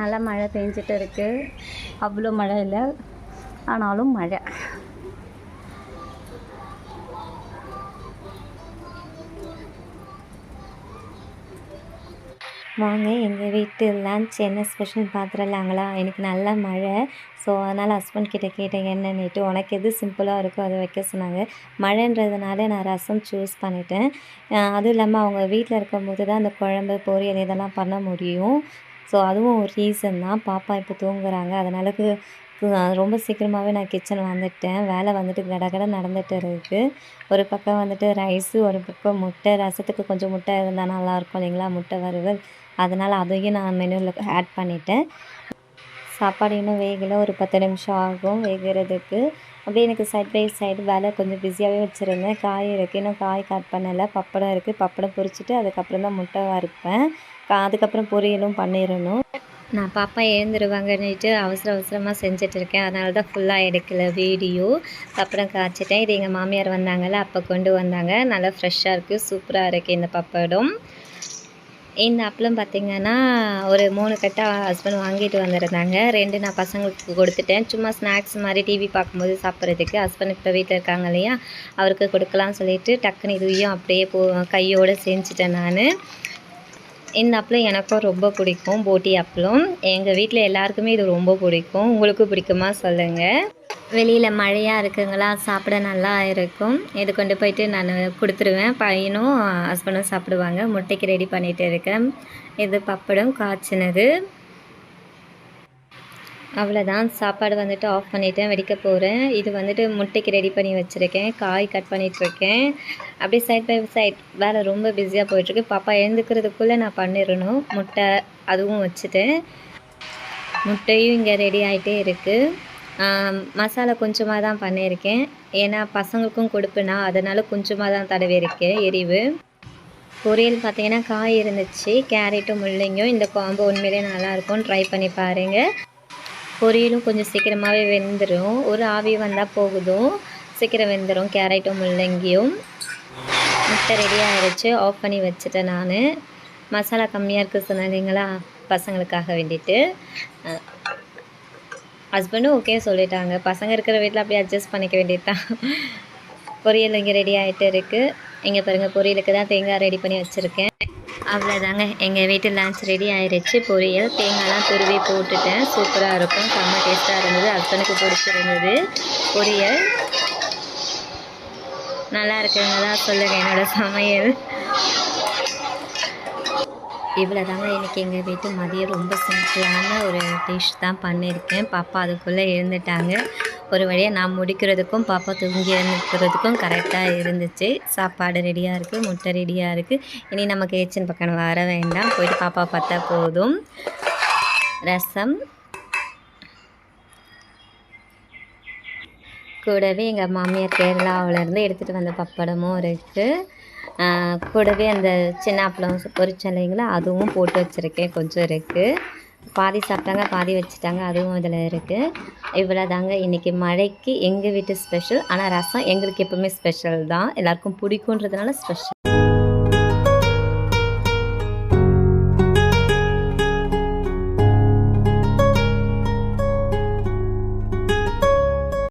நல்லா மழை பெஞ்சிட்டு இருக்குது அவ்வளோ மழை இல்லை. ஆனாலும் மழை. வாங்க எங்கள் வீட்டு லன்ச் என்ன ஸ்பெஷல் பார்த்துடலாங்களா எனக்கு நல்ல மழை. ஸோ அதனால் ஹஸ்பண்ட் கிட்டே கேட்டேன் என்னன்னுட்டு உனக்கு எது சிம்பிளாக இருக்கோ அதை வைக்க சொன்னாங்க. மழைன்றதுனால நான் ரசம் சூஸ் பண்ணிட்டேன். அதுவும் இல்லாமல் அவங்க வீட்டில் இருக்கும்போது தான் அந்த குழம்பு பொரியல் இதெல்லாம் பண்ண முடியும். ஸோ அதுவும் ஒரு ரீசன் தான். பாப்பா இப்போ தூங்குறாங்க. அதனாலக்கு ரொம்ப சீக்கிரமாகவே நான் கிச்சன் வந்துட்டேன். வேலை வந்துட்டு கடகட நடந்துகிட்டு இருக்குது ஒரு பக்கம் வந்துட்டு ரைஸு ஒரு பக்கம் முட்டை. ரசத்துக்கு கொஞ்சம் முட்டை இருந்தால் நல்லாயிருக்கும் இல்லைங்களா? முட்டை வறுவல். அதனால் அதையும் நான் மெனுவில் ஆட் பண்ணிட்டேன். சாப்பாடு இன்னும் வேகலை. ஒரு பத்து நிமிஷம் ஆகும் வேகிறதுக்கு. அப்படியே எனக்கு சைட் பை சைடு வேலை கொஞ்சம் பிஸியாகவே வச்சுருந்தேன். காய் இருக்குது இன்னும் காய் கட் பண்ணலை. பப்படம் இருக்குது பப்படம் பொரிச்சிட்டு அதுக்கப்புறம் தான் முட்டை வறுப்பேன். அதுக்கப்புறம் பொரியலும் பண்ணிடணும் நான் பாப்பா எழுந்துருவாங்கன்னுட்டு அவசர அவசரமாக செஞ்சுட்டு இருக்கேன் அதனால தான் ஃபுல்லாக எடுக்கல வீடியோ. அப்புறம் காய்ச்சிட்டேன். இது எங்கள் மாமியார் வந்தாங்கள்ல அப்போ கொண்டு வந்தாங்க. நல்லா ஃப்ரெஷ்ஷாக இருக்குது சூப்பராக இருக்குது இந்த பப்படம். இந்த அப்பளம் பார்த்திங்கன்னா ஒரு மூணு கட்டை ஹஸ்பண்ட் வாங்கிட்டு வந்திருந்தாங்க. ரெண்டு நான் பசங்களுக்கு கொடுத்துட்டேன். சும்மா ஸ்நாக்ஸ் மாதிரி டிவி பார்க்கும்போது சாப்பிட்றதுக்கு. ஹஸ்பண்ட் இப்போ வீட்டில் இருக்காங்க இல்லையா? அவருக்கு கொடுக்கலாம்னு சொல்லிட்டு டக்குன்னு இதையும் அப்படியே போ கையோடு செஞ்சுட்டேன் நான். இந்த அப்பளம் எனக்கும் ரொம்ப பிடிக்கும் போட்டி அப்பளம் எங்கள் வீட்டில் எல்லாருக்குமே இது ரொம்ப பிடிக்கும். உங்களுக்கும் பிடிக்குமா சொல்லுங்கள் வெளியில் மழையாக இருக்குங்களா? சாப்பிட நல்லா இருக்கும். இது கொண்டு போயிட்டு நான் கொடுத்துருவேன். பையனும் ஹஸ்பண்டும் சாப்பிடுவாங்க. முட்டைக்கு ரெடி பண்ணிகிட்டு இருக்கேன். இது பப்படம் காய்ச்சினது. அவ்வளோதான் சாப்பாடு வந்துட்டு ஆஃப் பண்ணிவிட்டேன் வெடிக்க போகிறேன் இது வந்துட்டு முட்டைக்கு ரெடி பண்ணி வச்சுருக்கேன். காய் கட் பண்ணிகிட்ருக்கேன் அப்படியே சைட் பை சைட் வேலை ரொம்ப பிஸியாக போயிட்டுருக்கு. பாப்பா எழுந்துக்கிறதுக்குள்ளே நான் பண்ணிடணும் முட்டை அதுவும் வச்சுட்டேன். முட்டையும் இங்கே ரெடி ஆகிட்டே இருக்குது மசாலா கொஞ்சமாக தான் பண்ணியிருக்கேன். ஏன்னா பசங்களுக்கும் கொடுப்பேனா அதனால் கொஞ்சமாக தான் தடவி இருக்கேன். எரிவு. பொரியல் பார்த்தீங்கன்னா காய் இருந்துச்சு. கேரட்டும் முள்ளங்கியும். இந்த காம்போ உண்மையிலே நல்லாயிருக்கும் ட்ரை பண்ணி பாருங்கள் பொரியலும் கொஞ்சம் சீக்கிரமாகவே வெந்துடும் ஒரு ஆவி வந்தால் போகுதும் சீக்கிரம் வெந்துடும் கேரட்டும் முள்ளங்கியும். முட்டை ரெடி ஆகிடுச்சு ஆஃப் பண்ணி வச்சுட்டேன் நான். மசாலா கம்மியாக இருக்குது சொன்னீங்களா பசங்களுக்காக வேண்டிட்டு. ஹஸ்பண்டும் ஓகே சொல்லிட்டாங்க. பசங்க இருக்கிற வீட்டில் அப்படியே அட்ஜஸ்ட் பண்ணிக்க வேண்டியது தான் பொரியல் இங்கே ரெடி ஆகிட்டு இருக்குது இங்கே பாருங்கள் பொரியலுக்கு தான் தேங்காய் ரெடி பண்ணி வச்சுருக்கேன். அவ்வளோதாங்க எங்கள் வீட்டு லஞ்ச் ரெடி ஆயிடுச்சு பொரியல் தேங்காய்லாம் துருவி போட்டுட்டேன். சூப்பராக இருக்கும். செம்ம டேஸ்ட்டாக இருந்தது. ஹஸ்பண்டுக்கு பிடிச்சிருந்தது. பொரியல். நல்லா இருக்குங்களா சொல்லுங்கள் என்னோட சமையல். இவ்வளோ தாங்க இன்றைக்கி எங்கள் வீட்டு மதியம் ரொம்ப சிம்பிளான ஒரு டிஷ் தான் பண்ணியிருக்கேன். பாப்பா அதுக்குள்ளே இருந்துட்டாங்க ஒரு வழியாக நான் முடிக்கிறதுக்கும் பாப்பா தூங்கி நிற்கிறதுக்கும் கரெக்டாக இருந்துச்சு. சாப்பாடு ரெடியாக இருக்குது முட்டை ரெடியாக இருக்குது இனி நமக்கு கிச்சன் பக்கம் வர வேண்டாம். போயிட்டு பாப்பா பார்த்தா போதும். ரசம். கூடவே எங்கள் மாமியார் கேரளாவிலேருந்து எடுத்துகிட்டு வந்த பப்படமும் இருக்குது கூடவே அந்த சின்ன அப்பளம் பொரிச்ச அதுவும் போட்டு வச்சுருக்கேன். கொஞ்சம் இருக்குது பாதி சாப்பிட்டாங்க பாதி வச்சுட்டாங்க. அதுவும் இதில் இருக்குது இவ்வளோ தாங்க இன்றைக்கி மழைக்கு எங்கள் வீட்டு ஸ்பெஷல் ஆனால் ரசம் எங்களுக்கு எப்பவுமே ஸ்பெஷல் தான். எல்லாருக்கும் பிடிக்குன்றதுனால ஸ்பெஷல்